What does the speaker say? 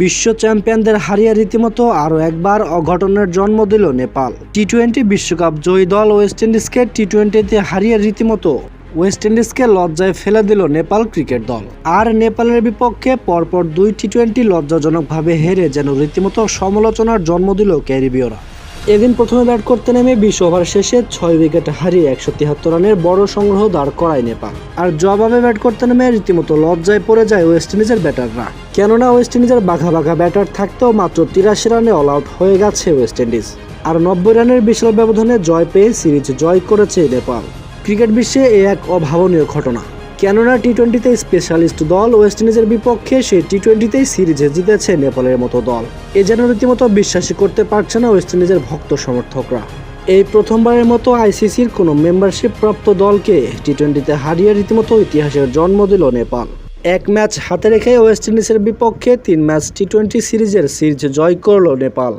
বিশ্ব চ্যাম্পিয়নদের হারিয়ে রীতিমতো আরও একবার অঘটনের জন্ম দিল নেপাল। টি টোয়েন্টি বিশ্বকাপ জয়ী দল ওয়েস্ট ইন্ডিজকে টি টোয়েন্টিতে হারিয়ে রীতিমতো ওয়েস্ট ইন্ডিজকে লজ্জায় ফেলে দিল নেপাল ক্রিকেট দল। আর নেপালের বিপক্ষে পরপর দুই টি টোয়েন্টি লজ্জাজনকভাবে হেরে যেন রীতিমতো সমালোচনার জন্ম দিল ক্যারিবীয়রা। এদিন প্রথমে ব্যাট করতে নেমে বিশ ওভার শেষে ছয় উইকেট হারিয়ে একশো তিয়াত্তর রানের বড় সংগ্রহ দাঁড় করায় নেপাল আর জবাবে ব্যাট করতে নেমে রীতিমতো লজ্জায় পড়ে যায় ওয়েস্ট ইন্ডিজের ব্যাটাররা। কেননা ওয়েস্ট ইন্ডিজের বাঘা বাঘা ব্যাটার থাকতেও মাত্র তিরাশি রানে অল আউট হয়ে গেছে ওয়েস্ট ইন্ডিজ। আর নব্বই রানের বিশাল ব্যবধানে জয় পেয়ে সিরিজ জয় করেছে নেপাল। ক্রিকেট বিশ্বে এ এক অভাবনীয় ঘটনা। কেননা টি টোয়েন্টিতে স্পেশালিস্ট দল ওয়েস্ট ইন্ডিজের বিপক্ষে সেই টি টোয়েন্টিতেই সিরিজে জিতেছে নেপালের মতো দল। এ যেন রীতিমতো বিশ্বাসই করতে পারছে না ওয়েস্ট ইন্ডিজের ভক্ত সমর্থকরা। এই প্রথমবারের মতো আইসিসির কোনো মেম্বারশিপ প্রাপ্ত দলকে টি টোয়েন্টিতে হারিয়ে রীতিমতো ইতিহাসের জন্ম দিল নেপাল। এক ম্যাচ হাতে রেখে ওয়েস্ট ইন্ডিজের বিপক্ষে তিন ম্যাচ টি টোয়েন্টি সিরিজের সিরিজ জয় করল নেপাল।